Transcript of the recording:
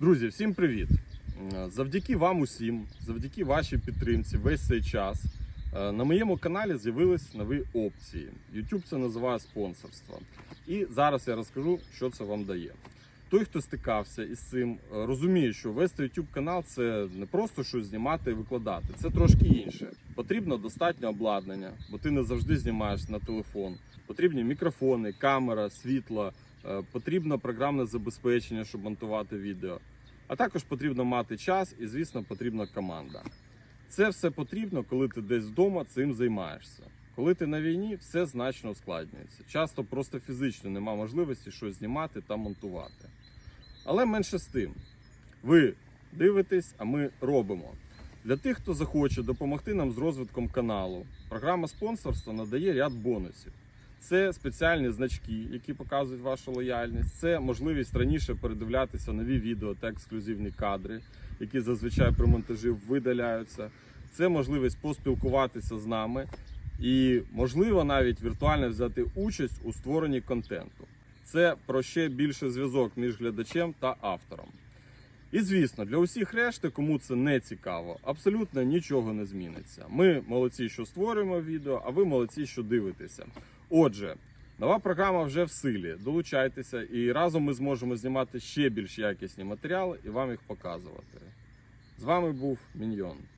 Друзі, всім привіт! Е, Завдяки вам усім, завдяки вашій підтримці, весь цей час е, на моєму каналі з'явились нові опції. YouTube це називає спонсорство. І зараз я розкажу, що це вам дає. Той, хто стикався із цим, е, розуміє, що вести YouTube канал це не просто щось знімати і викладати, це трошки інше. Потрібно достатньо обладнання, бо ти не завжди знімаєш на телефон. Потрібні мікрофони, камера, світло, потрібно програмне забезпечення, щоб монтувати відео. А також потрібно мати час і, звісно, потрібна команда. Це все потрібно, коли ти десь вдома цим займаєшся. Коли ти на війні, все значно ускладнюється. Часто просто фізично нема можливості щось знімати та монтувати. Але менше з тим, ви дивитесь, а ми робимо. Для тих, хто захоче допомогти нам з розвитком каналу, програма спонсорства надає ряд бонусів. Це спеціальні значки, які показують вашу лояльність. Це можливість раніше передивлятися нові відео та ексклюзивні кадри, які зазвичай при монтажі видаляються. Це можливість поспілкуватися з нами і, можливо, навіть віртуально взяти участь у створенні контенту. Це про ще більше зв'язок між глядачем та автором. І звісно, для усіх решти, кому це не цікаво, абсолютно нічого не зміниться. Ми молодці, що створюємо відео, а ви молодці, що дивитеся. Отже, нова програма вже в силі. Долучайтеся, і разом ми зможемо знімати ще більш якісні матеріали і вам їх показувати. З вами був Міньйон.